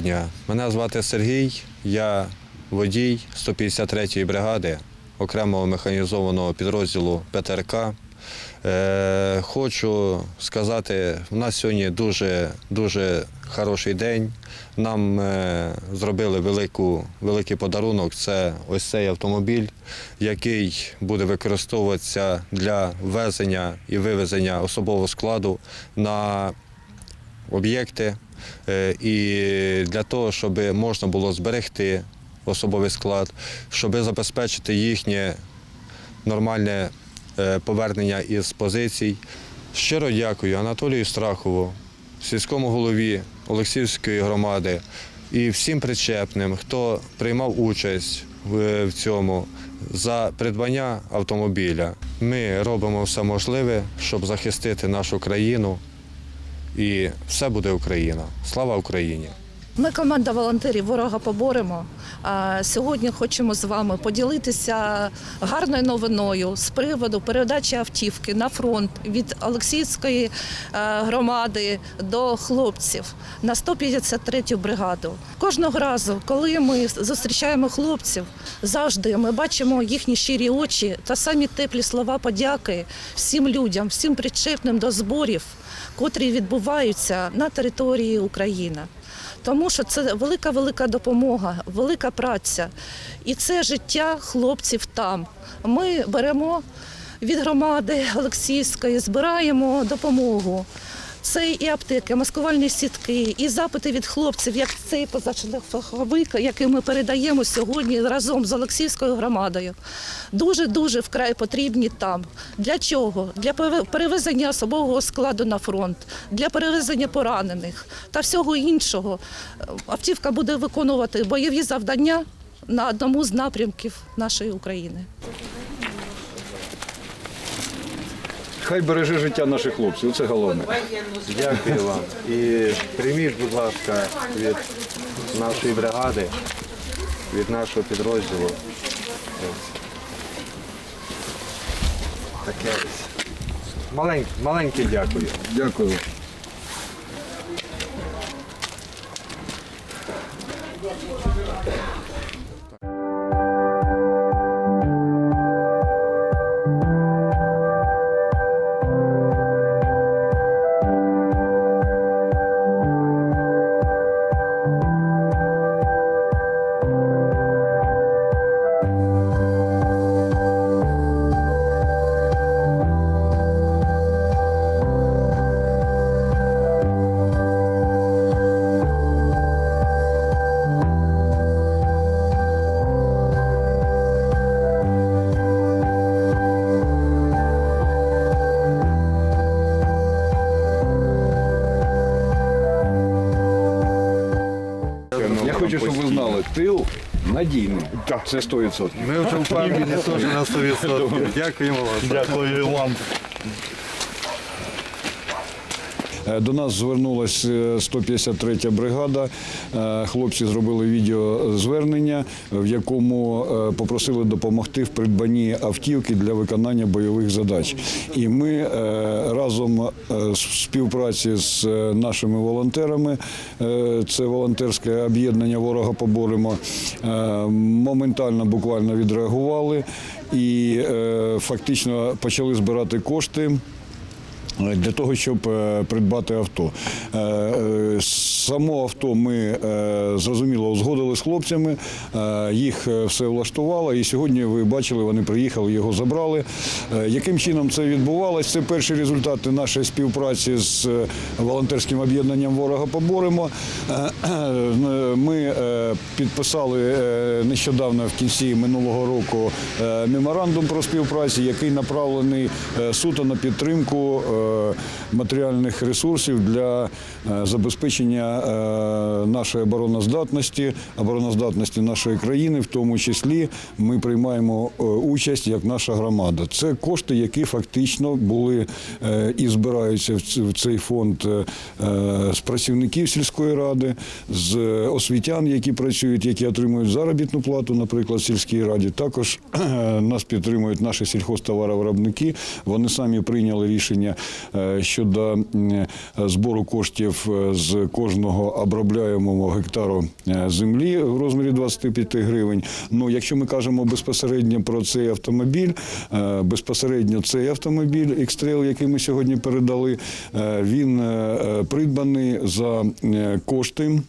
Дня. Мене звати Сергій, я водій 153-ї бригади окремого механізованого підрозділу ПТРК. Е, хочу сказати, у нас сьогодні дуже, дуже хороший день. Нам е, зробили велику, великий подарунок. Це ось цей автомобіль, який буде використовуватися для ввезення і вивезення особового складу на об'єкти і для того, щоб можна було зберегти особовий склад, щоб забезпечити їхнє нормальне е, повернення із позицій. Щиро дякую Анатолію Страхову, сільському голові Олексіївської громади і всім причепним, хто приймав участь в цьому за придбання автомобіля. Ми робимо все можливе, щоб захистити нашу країну. І все буде Україна. Слава Україні! Ми команда волонтерів ворога поборемо. Сьогодні хочемо з вами поділитися гарною новиною з приводу передачі автівки на фронт від Олексійської е, громади до хлопців на 153-ю бригаду. Кожного разу, коли ми зустрічаємо хлопців, завжди ми бачимо їхні щирі очі та самі теплі слова подяки всім людям, всім причепним до зборів, котрі відбуваються на території України тому що це велика велика допомога, велика праця. І це життя хлопців там. Ми беремо від громади Олексійської, збираємо допомогу. Це і аптеки, маскувальні сітки, і запити від хлопців, як цей позашляховик, який ми передаємо сьогодні разом з Олексійською громадою. Дуже дуже вкрай потрібні там. Для чого? Для перевезення особового складу на фронт, для перевезення поранених та всього іншого. Автівка буде виконувати бойові завдання на одному з напрямків нашої України. Хай береже життя наших хлопців, це головне. Дякую вам. І прийміть, будь ласка, від нашої бригади, від нашого підрозділу. Таке ось. Маленьке, маленьке дякую. Дякую. Хочу, щоб ви знали, тил надійний. Це 100%. Ми в цьому впевнені теж на 100%. Дякуємо вам. Дякую вам. Е, До нас звернулася 153 бригада. Е, Хлопці зробили відеозвернення, в якому е, попросили допомогти в придбанні автівки для виконання бойових задач. І ми е, разом е, в співпраці з е, нашими волонтерами, е, це волонтерське об'єднання Ворога поборемо, е, моментально буквально відреагували і е, фактично почали збирати кошти. Для того щоб е, придбати авто, Е, е, само авто ми е, зрозуміло узгодили з хлопцями, е, їх е, все влаштувало, і сьогодні ви бачили, вони приїхали, його забрали. Е, Яким чином це відбувалося? Це перші результати нашої співпраці з е, волонтерським об'єднанням Ворога поборемо. Е, е, Ми е, підписали е, нещодавно в кінці минулого року е, меморандум про співпрацю, який направлений е, суто на підтримку е, матеріальних ресурсів для е, забезпечення е, нашої обороноздатності, обороноздатності нашої країни, в тому числі ми приймаємо е, участь як наша громада. Це кошти, які фактично були і збираються в цей фонд з працівників сільської ради, з освітян, які працюють, які отримують заробітну плату, наприклад, в сільській раді. Також нас підтримують наші сільхозтоваровиробники. Вони самі прийняли рішення щодо збору коштів е, з кожного обробляємого гектару е, землі в розмірі 25 гривень. Ну, якщо ми кажемо безпосередньо про цей автомобіль, е, безпосередньо цей автомобіль X-Trail, який ми сьогодні передали, е, він е, е, придбаний за е, кошти е,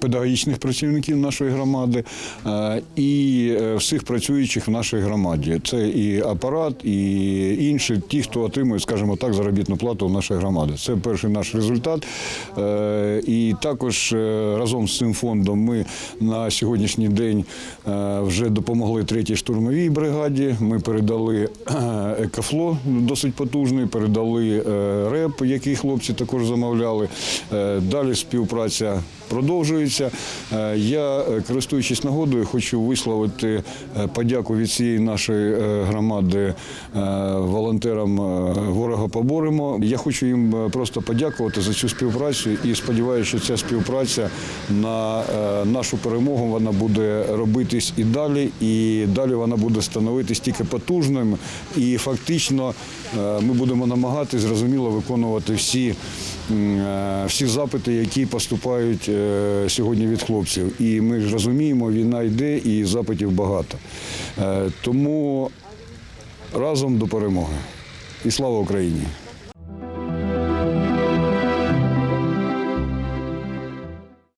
педагогічних працівників нашої громади е, і е, всіх працюючих в нашій громаді. Це і апарат, і інші, ті, хто отримує, скажімо так, заробітну плату в нашій громаді. Це перший наш результат. Е, І також е, разом з цим фондом ми на сьогоднішній день е, вже допомогли третій штурмовій бригаді. Ми передали е, екофло досить потужний, передали е, реп, який хлопці також замовляли. Е, Далі співпраця продовжується. Е, Я, е, користуючись нагодою, хочу висловити е, подяку від цієї нашої громади волонтерам ворога поборемо. Я хочу їм просто подякувати за цю співпрацю і сподіваюся, що ця співпраця на нашу перемогу вона буде робитись і далі, і далі вона буде становитись тільки потужним. І фактично ми будемо намагатись зрозуміло виконувати всі. Е, Всі запити, які поступають е, сьогодні від хлопців, і ми ж розуміємо, війна йде і запитів багато. Е, Тому разом до перемоги. І слава Україні!